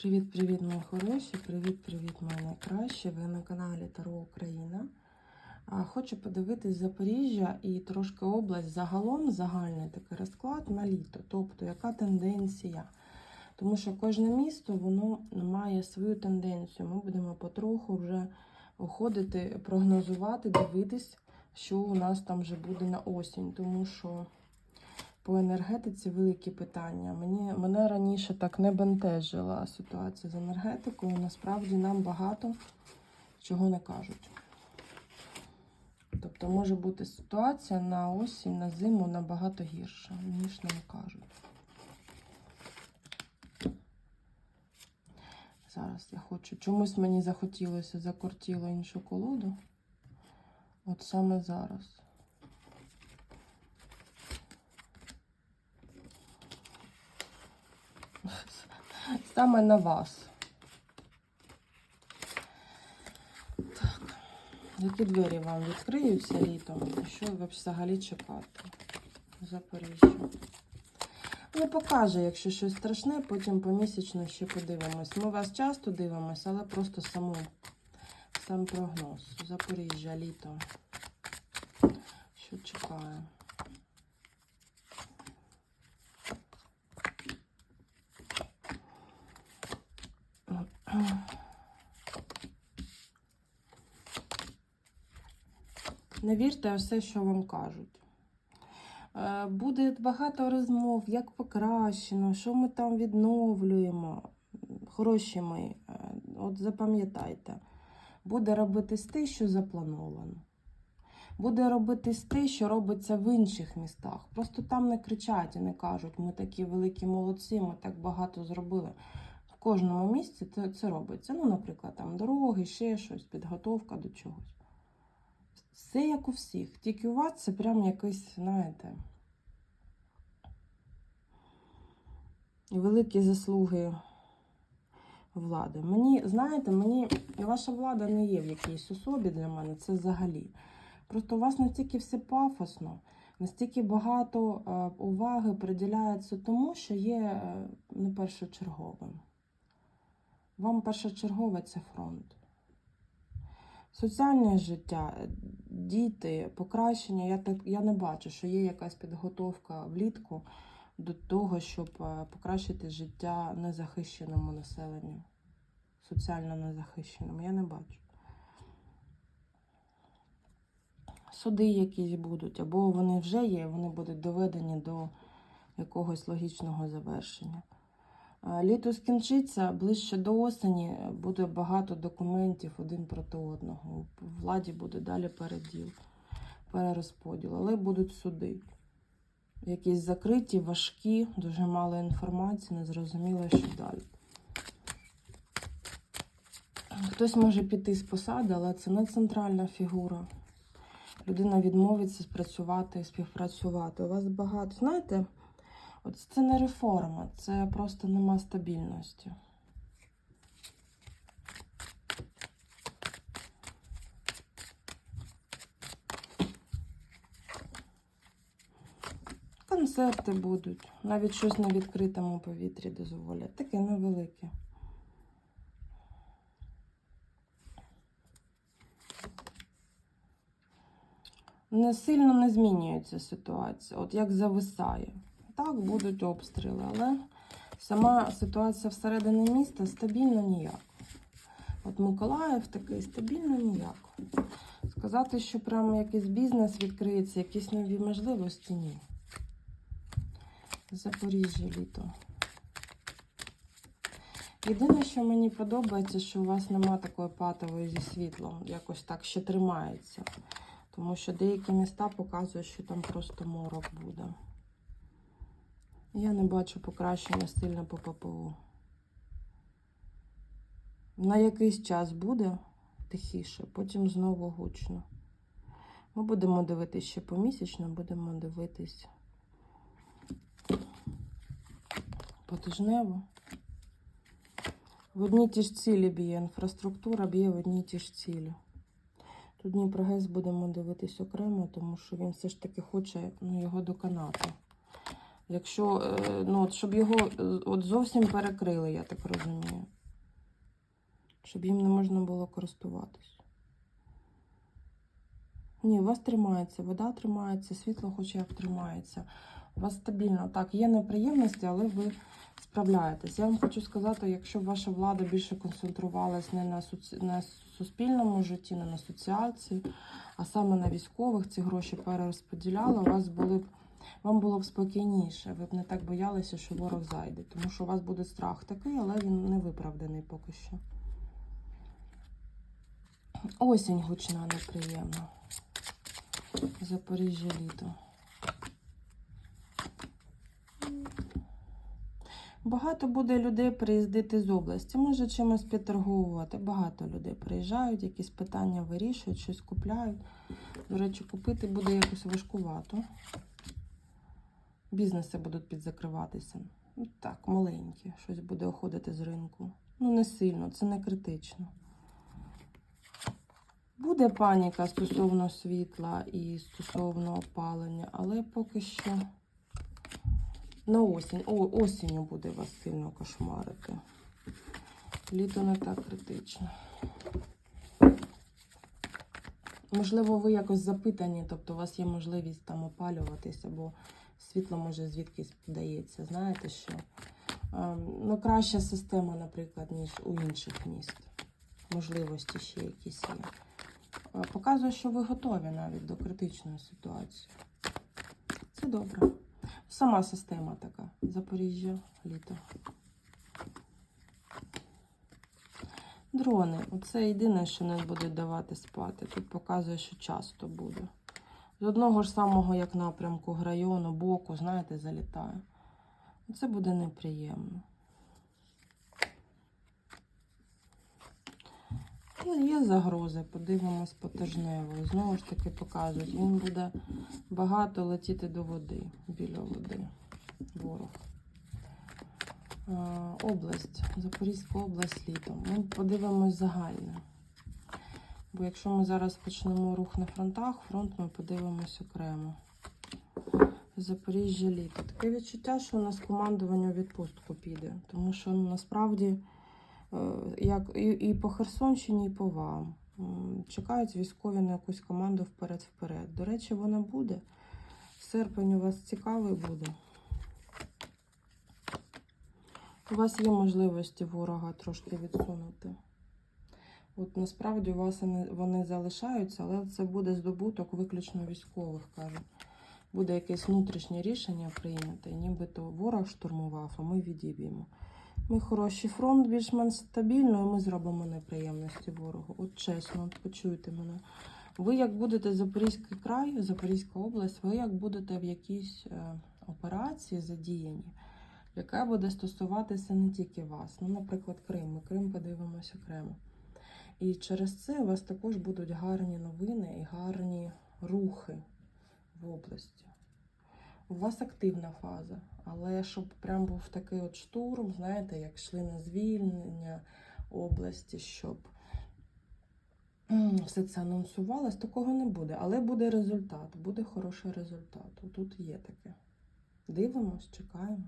Привіт-привіт, мої хороші! Привіт-привіт, мої найкращі! Ви на каналі Таро Україна. Хочу подивитись Запоріжжя і трошки область загалом загальний такий розклад на літо. Тобто, яка тенденція? Тому що кожне місто воно має свою тенденцію. Ми будемо потроху вже уходити, прогнозувати, дивитись, що у нас там вже буде на осінь. Тому що по енергетиці великі питання. Мені, мене раніше так не бентежила ситуація з енергетикою. Насправді нам багато чого не кажуть. Тобто може бути ситуація на осінь, на зиму набагато гірша, ніж нам кажуть. Зараз я хочу. Чомусь мені захотілося, закортіло іншу колоду. От саме зараз. Саме на вас. Так. Які двері вам відкриються літом? Що ви взагалі чекати? Запоріжжя. Не покаже, якщо щось страшне, потім помісячно ще подивимось. Ми вас часто дивимося, але просто саму, сам прогноз. Запоріжжя, літо. Що чекає? Не вірте все, що вам кажуть. Е, Буде багато розмов, як покращено, що ми там відновлюємо. Хороші мої, е, от запам'ятайте, буде робитись те, що заплановано. Буде робитись те, що робиться в інших містах. Просто там не кричать і не кажуть, ми такі великі молодці, ми так багато зробили. В кожному місці це робиться. Ну, наприклад, там дороги, ще щось, підготовка до чогось. Все як у всіх. Тільки у вас це прям якийсь, знаєте, великі заслуги влади. Мені, знаєте, мені ваша влада не є в якійсь особі для мене, це взагалі. Просто у вас настільки все пафосно, настільки багато е, уваги приділяється тому, що є е, не першочерговим. Вам першочергове це фронт. Соціальне життя, діти, покращення. Я так я не бачу, що є якась підготовка влітку до того, щоб е, покращити життя незахищеному населенню, соціально незахищеному. Я не бачу. Суди якісь будуть, або вони вже є, вони будуть доведені до якогось логічного завершення. Е, Літо скінчиться ближче до осені, буде багато документів один проти одного. У владі буде далі переділ, перерозподіл, але будуть суди. Якісь закриті, важкі, дуже мало інформації, незрозуміло, що далі. Хтось може піти з посади, але це не центральна фігура. Людина відмовиться спрацювати, співпрацювати. У вас багато, знаєте, це не реформа, це просто нема стабільності. Концерти будуть, навіть щось на відкритому повітрі дозволять. Таке невелике. Не сильно не змінюється ситуація, от як зависає. Так, будуть обстріли, але сама ситуація всередині міста стабільно ніяк. От Миколаїв такий стабільно ніяк. Сказати, що прямо якийсь бізнес відкриється, якісь нові можливості ні. Запоріжжя літо. Єдине, що мені подобається, що у вас нема такої патової зі світлом, якось так ще тримається. Тому що деякі міста показують, що там просто морок буде. Я не бачу покращення сильно по ППУ. На якийсь час буде тихіше, потім знову гучно. Ми будемо дивитись ще помісячно, будемо дивитись потижнево. В одній ті ж цілі б'є, інфраструктура б'є в одній ті ж цілі. Тут Дніпрогес будемо дивитись окремо, тому що він все ж таки хоче ну, його доконати. Якщо, е, ну, от, щоб його е, от зовсім перекрили, я так розумію. Щоб їм не можна було користуватись. Ні, у вас тримається, вода тримається, світло хоч як тримається. У вас стабільно. Так, є неприємності, але ви справляєтесь. Я вам хочу сказати, якщо б ваша влада більше концентрувалась не на, соці... на суспільному житті, не на соціальці, а саме на військових, ці гроші перерозподіляла, у вас були б вам було б спокійніше, ви б не так боялися, що ворог зайде. Тому що у вас буде страх такий, але він не виправданий поки що. Осінь гучна, неприємна. Запоріжжя літо. Багато буде людей приїздити з області, може чимось підторговувати. Багато людей приїжджають, якісь питання вирішують, щось купляють. До речі, купити буде якось важкувато. Бізнеси будуть підзакриватися. Ну, Так, маленькі, щось буде уходити з ринку. Ну, не сильно, це не критично. Буде паніка стосовно світла і стосовно опалення, але поки що на осінь. О, осінню буде вас сильно кошмарити. Літо не так критично. Можливо, ви якось запитані, тобто у вас є можливість там опалюватись, або світло може звідкись подається. Знаєте що? Ем, Ну, краща система, наприклад, ніж у інших міст. Можливості ще якісь є. Е, Показує, що ви готові навіть до критичної ситуації. Це добре. Сама система така. Запоріжжя, літо. Дрони. Оце єдине, що не буде давати спати. Тут показує, що часто буде. З одного ж самого, як напрямку, району, боку, знаєте, залітає. Це буде неприємно. Є, є загрози, подивимось по тижневої. Знову ж таки показують, він буде багато летіти до води, біля води. Ворог. Область, Запорізька область літом. Ми подивимось загальне. Бо якщо ми зараз почнемо рух на фронтах, фронт ми подивимось окремо. Запоріжжя літо. Таке відчуття, що у нас командування у відпустку піде. Тому що ну, насправді е, як і, по Херсонщині, і по вам. Чекають військові на якусь команду вперед-вперед. До речі, вона буде. Серпень у вас цікавий буде. У вас є можливості ворога трошки відсунути. От насправді у вас вони, залишаються, але це буде здобуток виключно військових, кажуть. Буде якесь внутрішнє рішення прийняте, нібито ворог штурмував, а ми відіб'ємо. Ми хороший фронт, більш-менш стабільно, і ми зробимо неприємності ворогу. От чесно, от почуйте мене. Ви як будете Запорізький край, Запорізька область, ви як будете в якійсь е, операції задіяні, яка буде стосуватися не тільки вас. Ну, наприклад, Крим. Ми Крим подивимося окремо. І через це у вас також будуть гарні новини і гарні рухи в області. У вас активна фаза, але щоб прям був такий от штурм, знаєте, як йшли на звільнення області, щоб все це анонсувалось, такого не буде. Але буде результат, буде хороший результат. Тут є таке. Дивимось, чекаємо.